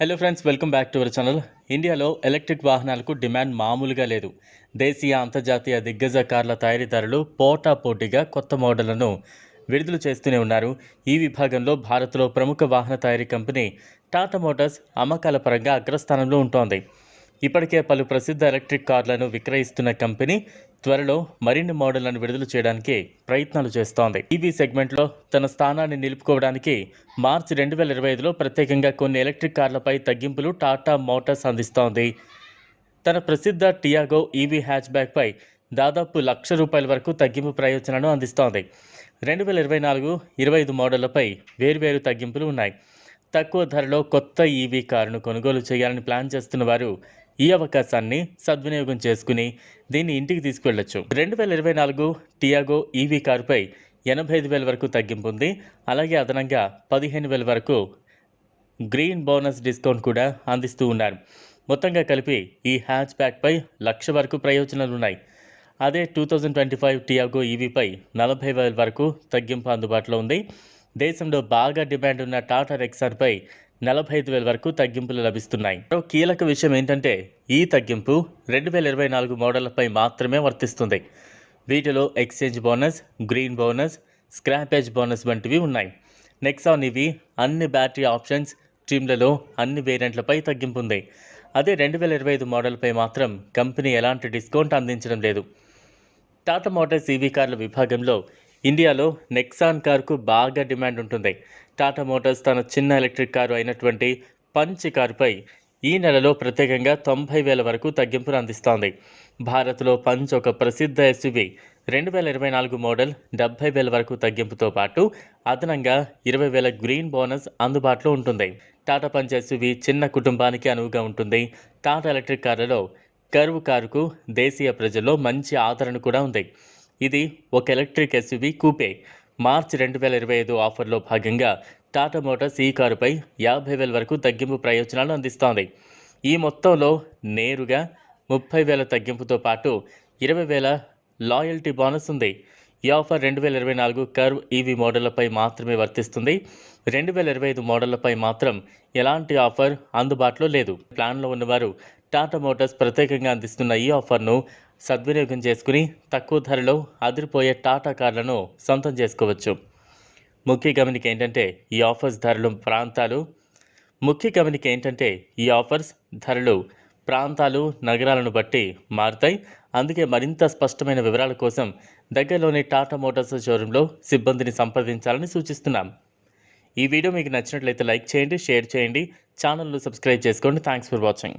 Hello friends welcome back to our channel ఇండియాలో electric వాహనాలకు demand మామూలుగా లేదు. దేశీయ అంతర్జాతీయ దిగ్గజ కార్ల తయారీదారులు పోటా పోటీగా కొత్త మోడళ్ళను విడుదల చేస్తూనే ఉన్నారు. ఈ విభాగంలో భారత్లో ప్రముఖ వాహన తయారీ కంపెనీ టాటా మోటార్స్ అమ్మకాల పరంగా అగ్రస్థానంలో ఉంటోంది. ఇప్పటికే పలు ప్రసిద్ధ ఎలక్ట్రిక్ కార్లను విక్రయిస్తున్న కంపెనీ త్వరలో మరిన్ని మోడళ్ళను విడుదల చేయడానికి ప్రయత్నాలు చేస్తోంది. ఈవీ సెగ్మెంట్లో తన స్థానాన్ని నిలుపుకోవడానికి మార్చి రెండు వేల ఇరవై ఐదులో ప్రత్యేకంగా కొన్ని ఎలక్ట్రిక్ కార్లపై తగ్గింపులు టాటా మోటార్స్ అందిస్తోంది. తన ప్రసిద్ధ టియాగో ఈవీ హ్యాచ్బ్యాక్పై దాదాపు లక్ష రూపాయల వరకు తగ్గింపు ప్రయోజనాలను అందిస్తోంది. రెండు వేల ఇరవై నాలుగు ఇరవై ఐదు మోడళ్ళపై వేరువేరు తగ్గింపులు ఉన్నాయి. తక్కువ ధరలో కొత్త ఈవీ కారును కొనుగోలు చేయాలని ప్లాన్ చేస్తున్న వారు ఈ అవకాశాన్ని సద్వినియోగం చేసుకుని దీన్ని ఇంటికి తీసుకెళ్ళొచ్చు రెండు వేల ఇరవై నాలుగు టియాగో ఈవీ కారుపై ఎనభై ఐదు వేల వరకు తగ్గింపు ఉంది. అలాగే అదనంగా పదిహేను వేల వరకు గ్రీన్ బోనస్ డిస్కౌంట్ కూడా అందిస్తూ ఉన్నారు. మొత్తంగా కలిపి ఈ హ్యాచ్ ప్యాక్పై లక్ష వరకు ప్రయోజనాలు ఉన్నాయి. అదే two thousand twenty five Tiago ఈవీపై నలభై వేల వరకు తగ్గింపు అందుబాటులో ఉంది. దేశంలో బాగా డిమాండ్ ఉన్న టాటా రెక్సాన్పై నలభై ఐదు వేల వరకు తగ్గింపులు లభిస్తున్నాయి. మరో కీలక విషయం ఏంటంటే ఈ తగ్గింపు రెండు వేల ఇరవై నాలుగు మోడళ్ళపై మాత్రమే వర్తిస్తుంది. వీటిలో exchange bonus green bonus scrappage bonus వంటివి ఉన్నాయి. నెక్సాన్ ఇవి అన్ని బ్యాటరీ ఆప్షన్స్ ట్రిమ్లలో అన్ని వేరియంట్లపై తగ్గింపు ఉంది అదే రెండు వేల ఇరవై ఐదు మోడల్పై మాత్రం కంపెనీ ఎలాంటి డిస్కౌంట్ అందించడం లేదు. టాటా మోటార్స్ ఈవీ కార్ల విభాగంలో ఇండియాలో నెక్సాన్ కారుకు బాగా డిమాండ్ ఉంటుంది. టాటా మోటార్స్ తన చిన్న ఎలక్ట్రిక్ కారు అయినటువంటి పంచ్ కారుపై ఈ నెలలో ప్రత్యేకంగా తొంభై వేల వరకు తగ్గింపును అందిస్తోంది. భారత్లో పంచ్ ఒక ప్రసిద్ధ ఎస్యువి. రెండు వేల ఇరవై నాలుగు మోడల్ డెబ్బై వేల వరకు తగ్గింపుతో పాటు అదనంగా ఇరవై వేల గ్రీన్ బోనస్ అందుబాటులో ఉంటుంది. టాటా పంచ్ ఎస్యువి చిన్న కుటుంబానికి అనువుగా ఉంటుంది. టాటా ఎలక్ట్రిక్ కార్లలో కర్వ్ కారుకు దేశీయ ప్రజల్లో మంచి ఆదరణ కూడా ఉంది. ఇది ఒక ఎలక్ట్రిక్ ఎస్యువి కూపే. మార్చ్ రెండు వేల ఇరవై ఐదు ఆఫర్లో భాగంగా టాటా మోటార్స్ ఈ కారుపై యాభై వేల వరకు తగ్గింపు ప్రయోజనాలు అందిస్తోంది. ఈ మొత్తంలో నేరుగా ముప్పై వేల తగ్గింపుతో పాటు ఇరవై వేల లాయల్టీ బోనస్ ఉంది. ఈ ఆఫర్ రెండు వేల ఇరవై నాలుగు కర్వ్ ఈవీ మోడళ్ళపై మాత్రమే వర్తిస్తుంది. రెండు వేల ఇరవై ఐదు మోడళ్ళపై మాత్రం ఎలాంటి ఆఫర్ అందుబాటులో లేదు. ప్లాన్లో ఉన్నవారు టాటా మోటార్స్ ప్రత్యేకంగా అందిస్తున్న ఈ ఆఫర్ను సద్వినియోగం చేసుకుని తక్కువ ధరలో అదిరిపోయే టాటా కార్లను సొంతం చేసుకోవచ్చు. ముఖ్య గమనిక ఏంటంటే ఈ ఆఫర్స్ ధరలు ప్రాంతాలు. ముఖ్య గమనిక ఏంటంటే ఈ ఆఫర్స్ ధరలు ప్రాంతాలు నగరాలను బట్టి మారుతాయి. అందుకే మరింత స్పష్టమైన వివరాల కోసం దగ్గరలోని టాటా మోటార్స్ షోరూంలో సిబ్బందిని సంప్రదించాలని సూచిస్తున్నాం. ఈ వీడియో మీకు నచ్చినట్లయితే లైక్ చేయండి షేర్ చేయండి. ఛానల్ను సబ్స్క్రైబ్ చేసుకోండి. Thanks for watching.